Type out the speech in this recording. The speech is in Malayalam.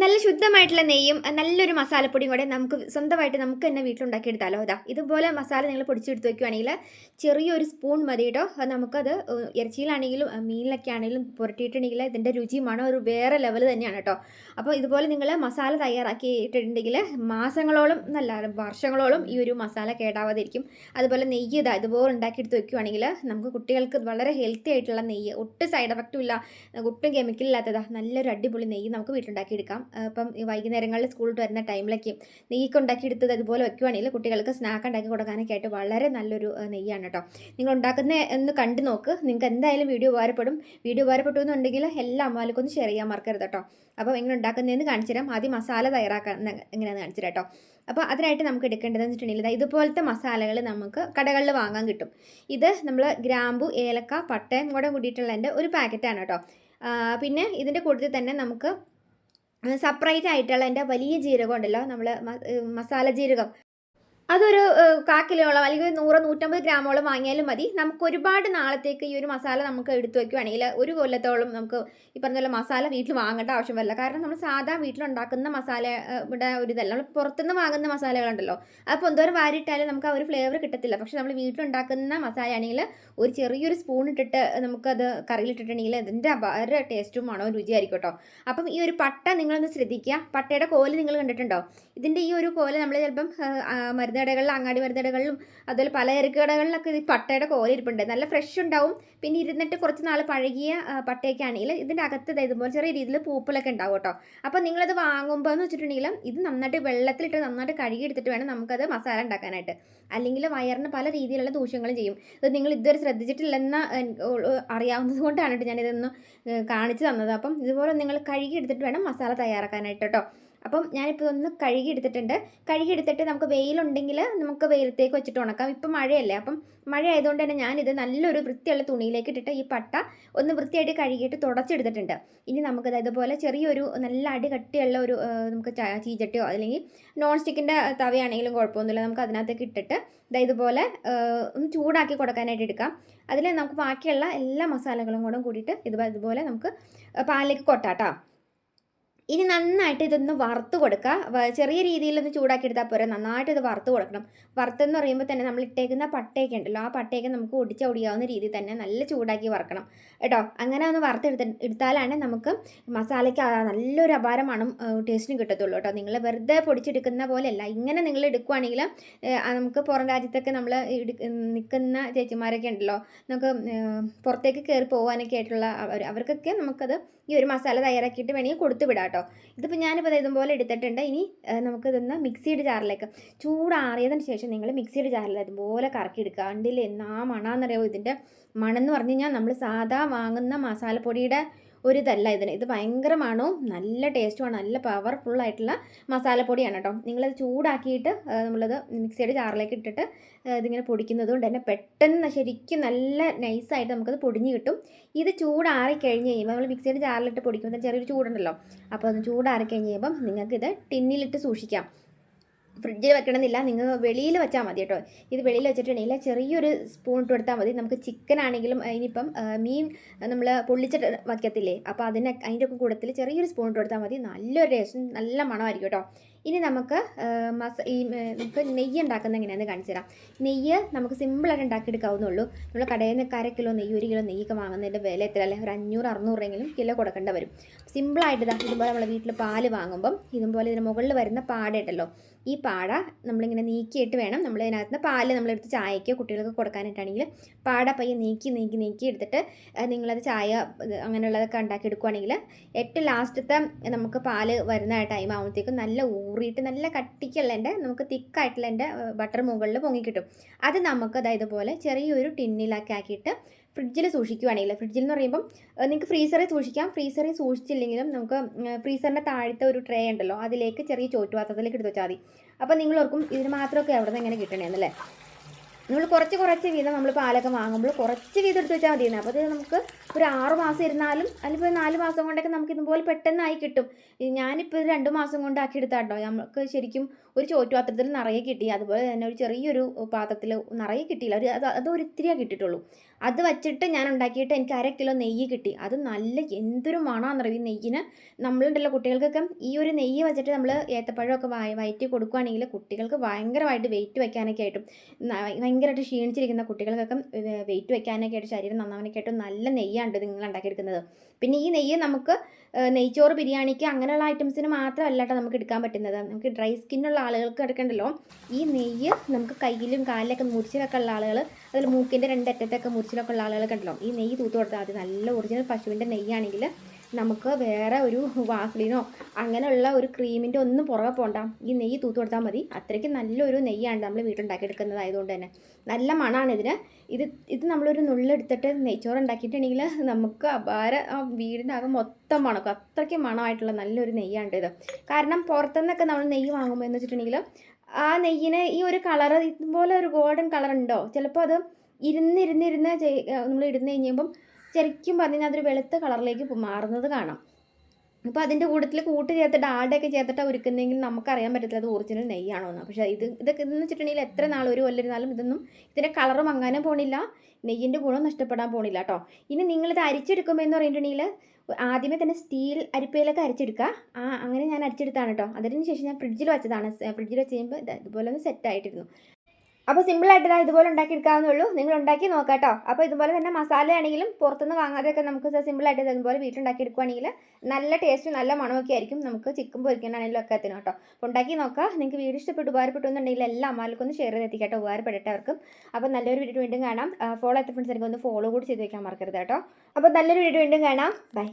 നല്ല ശുദ്ധമായിട്ടുള്ള നെയ്യും നല്ലൊരു മസാലപ്പൊടിയും കൂടെ നമുക്ക് സ്വന്തമായിട്ട് നമുക്ക് തന്നെ വീട്ടിലുണ്ടാക്കിയെടുത്താലോ? അതാ ഇതുപോലെ മസാല നിങ്ങൾ പൊടിച്ചെടുത്ത് വെക്കുകയാണെങ്കിൽ ചെറിയൊരു സ്പൂൺ മതി കേട്ടോ. നമുക്കത് ഇറച്ചിയിലാണെങ്കിലും മീനിലൊക്കെ ആണെങ്കിലും പുരട്ടിയിട്ടുണ്ടെങ്കിൽ ഇതിന്റെ രുചിയുമാണ് മണം ഒരു വേറെ ലെവൽ തന്നെയാണ് കേട്ടോ. അപ്പോൾ ഇതുപോലെ നിങ്ങൾ മസാല തയ്യാറാക്കിയിട്ടുണ്ടെങ്കിൽ മാസങ്ങളോളം നല്ല വർഷങ്ങളോളം ഈ ഒരു മസാല കേടാവാതിരിക്കും. അതുപോലെ നെയ്യ് ഇതാ ഇതുപോലെ ഉണ്ടാക്കിയെടുത്ത് വെക്കുകയാണെങ്കിൽ നമുക്ക് കുട്ടികൾക്ക് വളരെ ഹെൽത്തി ആയിട്ടുള്ള നെയ്യ് ഒട്ടും സൈഡ് എഫക്റ്റും ഇല്ല ഒട്ടും കെമിക്കൽ ഇല്ലാത്തതാ നല്ലൊരു അടിപൊളി നെയ്യ് നമുക്ക് വീട്ടിലുണ്ടാക്കിയെടുക്കാം. ഇപ്പം ഈ വൈകുന്നേരങ്ങളിൽ സ്കൂളിൽ വരുന്ന ടൈമിലേക്ക് നെയ്യൊക്കെ ഉണ്ടാക്കിയെടുത്തത് അതുപോലെ വെക്കുവാണെങ്കിൽ കുട്ടികൾക്ക് സ്നാക്ക് ഉണ്ടാക്കി കൊടുക്കാനൊക്കെ ആയിട്ട് വളരെ നല്ലൊരു നെയ്യാണ് കേട്ടോ നിങ്ങൾ ഉണ്ടാക്കുന്ന ഒന്ന് കണ്ടു നോക്ക്. നിങ്ങൾക്ക് എന്തായാലും വീഡിയോ ഉപകാരപ്പെടും. വീഡിയോ ഉപകാരപ്പെട്ടു എന്നുണ്ടെങ്കിൽ എല്ലാ അമ്മമാർക്കും ഒന്ന് ഷെയർ ചെയ്യാൻ മറക്കരുത് കേട്ടോ അപ്പം എങ്ങനെ ഉണ്ടാക്കുന്നതെന്ന് കാണിച്ചു തരാം. ആദ്യം മസാല തയ്യാറാക്കാൻ എങ്ങനെയാണെന്ന് കാണിച്ചു കേട്ടോ അപ്പോൾ അതിനായിട്ട് നമുക്ക് എടുക്കേണ്ടതെന്ന് വെച്ചിട്ടുണ്ടെങ്കിൽ ഇതുപോലത്തെ മസാലകൾ നമുക്ക് കടകളിൽ വാങ്ങാൻ കിട്ടും. ഇത് നമ്മൾ ഗ്രാമ്പു ഏലക്ക പട്ടയം കൂടെ കൂടിയിട്ടുള്ളതിന്റെ ഒരു പാക്കറ്റാണ് കേട്ടോ പിന്നെ ഇതിന്റെ കൂട്ടത്തിൽ തന്നെ നമുക്ക് സെപ്പറേറ്റ് ആയിട്ടുള്ള എന്റെ വലിയ ജീരകം ഉണ്ടല്ലോ നമ്മൾ മസാല ജീരകം. അതൊരു കാ കിലോളം അല്ലെങ്കിൽ നൂറ് നൂറ്റമ്പത് ഗ്രാമോളം വാങ്ങിയാലും മതി. നമുക്ക് ഒരുപാട് നാളത്തേക്ക് ഈ ഒരു മസാല നമുക്ക് എടുത്തു വെക്കുകയാണെങ്കിൽ ഒരു കൊല്ലത്തോളം നമുക്ക് ഈ പറഞ്ഞ പോലെ മസാല വീട്ടിൽ വാങ്ങേണ്ട ആവശ്യം വരില്ല. കാരണം നമ്മൾ സാധാ വീട്ടിലുണ്ടാക്കുന്ന മസാല ഇവിടെ ഒരു ഇതല്ല. നമ്മൾ പുറത്തുനിന്ന് വാങ്ങുന്ന മസാലകളുണ്ടല്ലോ. അപ്പോൾ എന്തോരം വാരിയിട്ടാലും നമുക്ക് ആ ഒരു ഫ്ലേവർ കിട്ടത്തില്ല. പക്ഷെ നമ്മൾ വീട്ടിലുണ്ടാക്കുന്ന മസാലയാണെങ്കിൽ ഒരു ചെറിയൊരു സ്പൂൺ ഇട്ടിട്ട് നമുക്കത് കറിയിലിട്ടിട്ടുണ്ടെങ്കിൽ അതിന്റെ വളരെ ടേസ്റ്റും ആണോ രുചിയായിരിക്കും കേട്ടോ. അപ്പം ഈ ഒരു പട്ട നിങ്ങളൊന്ന് ശ്രദ്ധിക്കുക. പട്ടയുടെ കോൽ നിങ്ങൾ കണ്ടിട്ടുണ്ടോ? ഇതിന്റെ ഈ ഒരു കോൽ നമ്മൾ ചിലപ്പം മരുന്ന് കടകളിലും അങ്ങാടി മരുന്ന് കടകളിലും അതുപോലെ പലചരക്ക് കടകളിലൊക്കെ ഈ പട്ടയുടെ കോലിരിപ്പുണ്ട് നല്ല ഫ്രഷ് ഉണ്ടാവും. പിന്നെ ഇരുന്നിട്ട് കുറച്ച് നാൾ പഴകിയ പട്ടയൊക്കെയാണെങ്കിൽ ഇതിന്റെ അകത്ത് ഇതുപോലെ ചെറിയ രീതിയിൽ പൂപ്പലൊക്കെ ഉണ്ടാവും കേട്ടോ. അപ്പോൾ നിങ്ങളത് വാങ്ങുമ്പോൾ എന്ന് വെച്ചിട്ടുണ്ടെങ്കിൽ ഇത് നന്നായിട്ട് വെള്ളത്തിലിട്ട് നന്നായിട്ട് കഴുകി എടുത്തിട്ട് വേണം നമുക്കത് മസാല ഉണ്ടാക്കാനായിട്ട്. അല്ലെങ്കിൽ വയറിന് പല രീതിയിലുള്ള ദൂഷ്യങ്ങളും ചെയ്യും. ഇത് നിങ്ങൾ ഇതുവരെ ശ്രദ്ധിച്ചിട്ടില്ലെന്ന് അറിയാവുന്നത് കൊണ്ടാണ് കേട്ടോ ഞാനിതൊന്ന് കാണിച്ചു തന്നത്. അപ്പം ഇതുപോലെ നിങ്ങൾ കഴുകി എടുത്തിട്ട് വേണം മസാല തയ്യാറാക്കാനായിട്ട് കേട്ടോ. അപ്പം ഞാനിപ്പോൾ ഒന്ന് കഴുകി എടുത്തിട്ടുണ്ട് കഴുകി എടുത്തിട്ട് നമുക്ക് വെയിലുണ്ടെങ്കിൽ നമുക്ക് വെയിലത്തേക്ക് വെച്ചിട്ട് ഉണക്കാം. ഇപ്പം മഴയല്ലേ അപ്പം മഴ ആയതുകൊണ്ട് തന്നെ ഞാനിത് നല്ലൊരു വൃത്തിയുള്ള തുണിയിലേക്ക് ഇട്ടിട്ട് ഈ പട്ട ഒന്ന് വൃത്തിയായിട്ട് കഴുകിയിട്ട് തുടച്ചെടുത്തിട്ടുണ്ട്. ഇനി നമുക്കത് ഇതുപോലെ ചെറിയൊരു നല്ല അടി കട്ടിയുള്ള ഒരു നമുക്ക് ചീചട്ടിയോ അല്ലെങ്കിൽ നോൺ സ്റ്റിക്കിന്റെ തവയാണെങ്കിലും കുഴപ്പമൊന്നുമില്ല. നമുക്ക് അതിനകത്തേക്ക് ഇട്ടിട്ട് ഇതുപോലെ ഒന്ന് ചൂടാക്കി കൊടുക്കാനായിട്ട് എടുക്കാം. അതിൽ നമുക്ക് ബാക്കിയുള്ള എല്ലാ മസാലകളും കൂടെ കൂടിയിട്ട് ഇതുപോലെ നമുക്ക് പാലിലേക്ക് കൊട്ടാട്ടോ. ഇനി നന്നായിട്ട് ഇതൊന്ന് വറുത്ത് കൊടുക്കുക. ചെറിയ രീതിയിലൊന്ന് ചൂടാക്കി എടുത്താൽ പോരാ. നന്നായിട്ട് ഇത് വറുത്ത് കൊടുക്കണം. വറുത്തെന്ന് പറയുമ്പോൾ തന്നെ നമ്മൾ ഇട്ടേക്കുന്ന പട്ടയൊക്കെ ഉണ്ടല്ലോ. ആ പട്ടയൊക്കെ നമുക്ക് ഒടിച്ച ഒടിയാവുന്ന രീതിയിൽ തന്നെ നല്ല ചൂടാക്കി വറക്കണം. കേട്ടോ? അങ്ങനെ ഒന്ന് വറുത്തെടുത്ത് എടുത്താലാണ് നമുക്ക് മസാലയ്ക്ക് നല്ലൊരു അപാരമാണ് ടേസ്റ്റിന് കിട്ടത്തുള്ളൂ കേട്ടോ. നിങ്ങൾ വെറുതെ പൊടിച്ചെടുക്കുന്ന പോലെയല്ല. ഇങ്ങനെ നിങ്ങൾ എടുക്കുവാണെങ്കിൽ നമുക്ക് പുറം രാജ്യത്തൊക്കെ നമ്മൾ നിൽക്കുന്ന ചേച്ചിമാരൊക്കെ ഉണ്ടല്ലോ. നമുക്ക് പുറത്തേക്ക് കയറി പോകാനൊക്കെ ആയിട്ടുള്ള അവർ അവർക്കൊക്കെ നമുക്കത് ഈ ഒരു മസാല തയ്യാറാക്കിയിട്ട് വേണമെങ്കിൽ കൊടുത്തു വിടാം ഇതിപ്പോൾ ഞാനിപ്പോൾ ഇതുപോലെ എടുത്തിട്ടുണ്ട്. ഇനി നമുക്ക് നമുക്കിതൊന്ന് മിക്സിയുടെ ജാറിലേക്ക് ചൂടാറിയതിന് ശേഷം നിങ്ങൾ മിക്സിയുടെ ജാറിൽ കറക്കി എടുക്കുക കണ്ടില്ലേ എന്നാ മണമെന്നറിയാമോ ഇതിന്റെ മണം എന്ന് പറഞ്ഞു കഴിഞ്ഞാൽ നമ്മൾ സാധാ വാങ്ങുന്ന മസാലപ്പൊടിയുടെ ഒരു ഇതല്ല ഇതിന്. ഇത് ഭയങ്കര മണവും നല്ല ടേസ്റ്റുമാണ് നല്ല പവർഫുള്ളായിട്ടുള്ള മസാലപ്പൊടിയാണ് കേട്ടോ. നിങ്ങളത് ചൂടാക്കിയിട്ട് നമ്മളത് മിക്സിയുടെ ജാറിലേക്ക് ഇട്ടിട്ട് ഇതിങ്ങനെ പൊടിക്കുന്നത് കൊണ്ട് തന്നെ പെട്ടെന്ന് ശരിക്കും നല്ല നൈസായിട്ട് നമുക്കത് പൊടിഞ്ഞ് കിട്ടും. ഇത് ചൂടാറി കഴിഞ്ഞ് കഴിയുമ്പോൾ നമ്മൾ മിക്സിയുടെ ജാറിലിട്ട് പൊടിക്കുമ്പോൾ ചെറിയൊരു ചൂടുണ്ടല്ലോ. അപ്പോൾ അത് ചൂടാറി കഴിഞ്ഞ് കഴിയുമ്പം നിങ്ങൾക്കിത് ടിന്നിലിട്ട് സൂക്ഷിക്കാം. ഫ്രിഡ്ജിൽ വെക്കണമെന്നില്ല. നിങ്ങൾ വെളിയിൽ വെച്ചാൽ മതി കേട്ടോ. ഇത് വെളിയിൽ വെച്ചിട്ടുണ്ടെങ്കിൽ ചെറിയൊരു സ്പൂൺ ഇട്ട് കൊടുത്താൽ മതി. നമുക്ക് ചിക്കൻ ആണെങ്കിലും ഇനിയിപ്പം മീൻ നമ്മൾ പൊള്ളിച്ചിട്ട് വയ്ക്കത്തില്ലേ? അപ്പോൾ അതിന് അതിന്റെ കൂടത്തിൽ ചെറിയൊരു സ്പൂൺ ഇട്ട് കൊടുത്താൽ മതി. നല്ലൊരു ടേസ്റ്റും നല്ല മണമായിരിക്കും കേട്ടോ. ഇനി നമുക്ക് മസ ഈ നമുക്ക് നെയ്യ് ഉണ്ടാക്കുന്ന എങ്ങനെയാണെന്ന് കാണിച്ചു തരാം. നെയ്യ് നമുക്ക് സിമ്പിളായിട്ട് ഉണ്ടാക്കിയെടുക്കാവുന്നുള്ളൂ നമ്മൾ കടയിൽ നിന്ന് അര കിലോ നെയ്യ് ഒരു കിലോ നെയ്യൊക്കെ വാങ്ങുന്നതിന്റെ വില എത്ര അല്ലെങ്കിൽ ഒരു അഞ്ഞൂറ് അറുന്നൂറെങ്കിലും കിലോ കൊടുക്കേണ്ട വരും. സിമ്പിളായിട്ട് ഇതാ ഇതുപോലെ നമ്മൾ വീട്ടിൽ പാൽ വാങ്ങുമ്പം ഇതുപോലെ ഇതിന് മുകളിൽ വരുന്ന പാടയുണ്ടല്ലോ ഈ പാട നമ്മളിങ്ങനെ നീക്കിയിട്ട് വേണം നമ്മൾ ഇതിനകത്ത് പാൽ നമ്മളെടുത്ത് ചായക്കോ കുട്ടികൾക്ക് കൊടുക്കാനായിട്ടാണെങ്കിൽ പാട പയ്യെ നീക്കി നീക്കി നീക്കി എടുത്തിട്ട് നിങ്ങളത് ചായ അങ്ങനെയുള്ളതൊക്കെ ഉണ്ടാക്കി എടുക്കുവാണെങ്കിൽ ഏറ്റവും ലാസ്റ്റത്തെ നമുക്ക് പാൽ വരുന്ന ടൈം ആകുമ്പോഴത്തേക്കും നല്ല ഊറിയിട്ട് നല്ല കട്ടിക്കുള്ള എന്റെ നമുക്ക് തിക്കായിട്ടുള്ള എന്റെ ബട്ടർ മുകളിൽ പൊങ്ങിക്കിട്ടും അത് നമുക്ക് അതായത് പോലെ ചെറിയൊരു ടിന്നിലൊക്കെ ആക്കിയിട്ട് ഫ്രിഡ്ജിൽ സൂക്ഷിക്കുവാണെങ്കിൽ ഫ്രിഡ്ജിൽ എന്ന് പറയുമ്പം നിങ്ങൾക്ക് ഫ്രീസറിൽ സൂക്ഷിക്കാം. ഫ്രീസറിൽ സൂക്ഷിച്ചില്ലെങ്കിലും നമുക്ക് ഫ്രീസറിന്റെ താഴത്തെ ഒരു ട്രേ ഉണ്ടല്ലോ അതിലേക്ക് ചെറിയ ചോറ്റുപാത്രത്തിലേക്ക് എടുത്ത് വെച്ചാൽ മതി. അപ്പോൾ നിങ്ങൾ ഓർക്കും ഇതിന് മാത്രമൊക്കെ അവിടെ നിന്ന് എങ്ങനെ കിട്ടണേന്നല്ലേ? നമ്മൾ കുറച്ച് കുറച്ച് വീതം നമ്മൾ പാലൊക്കെ വാങ്ങുമ്പോൾ കുറച്ച് വീതം എടുത്ത് വെച്ചാൽ മതി അപ്പോൾ അത് നമുക്ക് ഒരു ആറ് മാസം ഇരുന്നാലും അല്ലെങ്കിൽ നാല് മാസം കൊണ്ടൊക്കെ നമുക്ക് ഇതുപോലെ പെട്ടെന്നായി കിട്ടും. ഞാനിപ്പോൾ ഇത് രണ്ട് മാസം കൊണ്ടാക്കി എടുത്താട്ടോ. നമുക്ക് ശരിക്കും ഒരു ചോറ്റുപാത്രത്തിൽ നിറയെ കിട്ടി. അതുപോലെ തന്നെ ഒരു ചെറിയൊരു പാത്രത്തിൽ നിറയെ കിട്ടിയില്ല. ഒരു അത് അത് ഒരു ഇത്തിരിയേ കിട്ടിയിട്ടുള്ളൂ. അത് വച്ചിട്ട് ഞാൻ ഉണ്ടാക്കിയിട്ട് എനിക്ക് അര കിലോ നെയ്യ് കിട്ടി. അത് നല്ല എന്തൊരു മണമാണെന്നറിയും ഈ നെയ്യിന് നമ്മളുണ്ടല്ലോ കുട്ടികൾക്കൊക്കെ ഈ ഒരു നെയ്യ് വെച്ചിട്ട് നമ്മൾ ഏത്തപ്പഴമൊക്കെ വയ വയറ്റി കൊടുക്കുകയാണെങ്കിൽ കുട്ടികൾക്ക് ഭയങ്കരമായിട്ട് വെയിറ്റ് വയ്ക്കാനൊക്കെ ആയിട്ടും ഭയങ്കരമായിട്ട് ക്ഷീണിച്ചിരിക്കുന്ന കുട്ടികൾക്കൊക്കെ വെയിറ്റ് വയ്ക്കാനൊക്കെ ആയിട്ട് ശരീരം നന്നാവാനൊക്കെ ആയിട്ട് നല്ല നെയ്യാണ് നിങ്ങൾ ഉണ്ടാക്കിയെടുക്കുന്നത്. പിന്നെ ഈ നെയ്യ് നമുക്ക് നെയ്ച്ചോറ് ബിരിയാണിക്ക് അങ്ങനെയുള്ള ഐറ്റംസിന് മാത്രമല്ല കേട്ടോ നമുക്ക് എടുക്കാൻ പറ്റുന്നത്. നമുക്ക് ഡ്രൈ സ്കിന്നുള്ള ആളുകൾക്ക് എടുക്കണ്ടല്ലോ. ഈ നെയ്യ് നമുക്ക് കയ്യിലും കാലിലൊക്കെ മുറിച്ചിലൊക്കെ വെക്കാനുള്ള ആളുകൾ അതിൽ മൂക്കിന്റെ രണ്ടറ്റത്തൊക്കെ മുറിച്ചിലൊക്കെ ഉള്ള ആളുകളൊക്കെ ഉണ്ടല്ലോ. ഈ നെയ്യ് തൂത്ത് കൊടുത്താൽ മതി നല്ല ഒറിജിനൽ പശുവിന്റെ നെയ്യാണെങ്കിൽ നമുക്ക് വേറെ ഒരു വാസലിനോ അങ്ങനെയുള്ള ഒരു ക്രീമിന്റെ ഒന്നും പുറകെ പോകണ്ട ഈ നെയ്യ് തൂത്ത് കൊടുത്താൽ മതി. അത്രയ്ക്ക് നല്ലൊരു നെയ്യാണ് നമ്മൾ വീട്ടുണ്ടാക്കിയെടുക്കുന്നത് ആയതുകൊണ്ട് തന്നെ. നല്ല മണമാണ് ഇതിന്. ഇത് ഇത് നമ്മളൊരു നുള്ളെടുത്തിട്ട് നെയ്ച്ചോറ് ഉണ്ടാക്കിയിട്ടുണ്ടെങ്കിൽ നമുക്ക് അപാര ആ വീടിന്റെ ആകെ മൊത്തം മണക്കും. അത്രയ്ക്ക് മണമായിട്ടുള്ള നല്ലൊരു നെയ്യാണ് ഇത് കാരണം പുറത്തുനിന്നൊക്കെ നമ്മൾ നെയ്യ് വാങ്ങുമ്പോൾ എന്ന് വെച്ചിട്ടുണ്ടെങ്കിൽ ആ നെയ്യിന് ഈ ഒരു കളർ ഇതുപോലെ ഒരു ഗോൾഡൻ കളർ ഉണ്ടോ ചിലപ്പോൾ അത് ഇരുന്നിരുന്നിരുന്ന് നമ്മൾ ഇടുന്ന് കഴിയുമ്പം ശരിക്കും പറഞ്ഞാൽ അതൊരു വെളുത്ത കളറിലേക്ക് മാറുന്നത് കാണാം. അപ്പോൾ അതിന്റെ കൂട്ടത്തിൽ കൂട്ട് ചേർത്തിട്ട് ആടയൊക്കെ ചേർത്തിട്ട് ഒരുക്കുന്നെങ്കിൽ നമുക്കറിയാൻ പറ്റത്തില്ല അത് ഒറിജിനൽ നെയ്യാണോ എന്ന്. പക്ഷേ ഇത് ഇതൊക്കെ എന്ന് വെച്ചിട്ടുണ്ടെങ്കിൽ എത്ര നാൾ ഒരു കൊല്ലിരുന്നാലും ഇതൊന്നും ഇതിന്റെ കളറും മങ്ങാനും പോണില്ല. നെയ്യിന്റെ ഗുണം നഷ്ടപ്പെടാൻ പോണില്ല കേട്ടോ. ഇനി നിങ്ങളിത് അരിച്ചെടുക്കുമ്പോൾ എന്ന് പറഞ്ഞിട്ടുണ്ടെങ്കിൽ ആദ്യമേ തന്നെ സ്റ്റീൽ അരിപ്പയിലൊക്കെ അരിച്ചെടുക്കുക. ആ അങ്ങനെ ഞാൻ അരിച്ചെടുത്താണ് കേട്ടോ. അതിന് ശേഷം ഞാൻ ഫ്രിഡ്ജിൽ വെച്ചതാണ്. ഫ്രിഡ്ജിൽ വെച്ച് കഴിയുമ്പോൾ ഇത് ഇതുപോലെ ഒന്ന് സെറ്റ് ആയിട്ടിരുന്നു. അപ്പോൾ സിമ്പിളായിട്ട് ഇതാ ഇതുപോലെ ഉണ്ടാക്കി എടുക്കാവുന്നേ ഉള്ളൂ. നിങ്ങൾ ഉണ്ടാക്കി നോക്കാട്ടോ കേട്ടോ അപ്പോൾ ഇതുപോലെ തന്നെ മസാലയാണെങ്കിലും പുറത്തുനിന്ന് വാങ്ങാതെയൊക്കെ നമുക്ക് സിമ്പിളായിട്ട് ഇതുപോലെ വീട്ടിലുണ്ടാക്കി എടുക്കുകയാണെങ്കിൽ നല്ല ടേസ്റ്റും നല്ല മണമൊക്കെ ആയിരിക്കും നമുക്ക് ചിക്കൻ പൊരിക്കാനാണെങ്കിലും ഒക്കെ എത്തണം കേട്ടോ അപ്പോൾ ഉണ്ടാക്കി നോക്കുക നിങ്ങൾക്ക് വീഡിയോ ഇഷ്ടപ്പെട്ട് ഉപകാരപ്പെട്ടു എന്നുണ്ടെങ്കിൽ എല്ലാ അമ്മാർക്കും ഒന്ന് ഷെയർ ചെയ്ത് എത്തിക്കട്ടെ ഉപകാരപ്പെടട്ടെ അവർക്കും അപ്പോൾ നല്ലൊരു വീഡിയോ വീണ്ടും കാണാം. ഫോളോ എത്ത ഫ്രണ്ട്സ് എനിക്ക് ഒന്ന് ഫോളോ കൂടി ചെയ്ത് വെക്കാൻ മറക്കരുത് കേട്ടോ അപ്പോൾ നല്ലൊരു വീഡിയോ വീണ്ടും കാണാം. ബൈ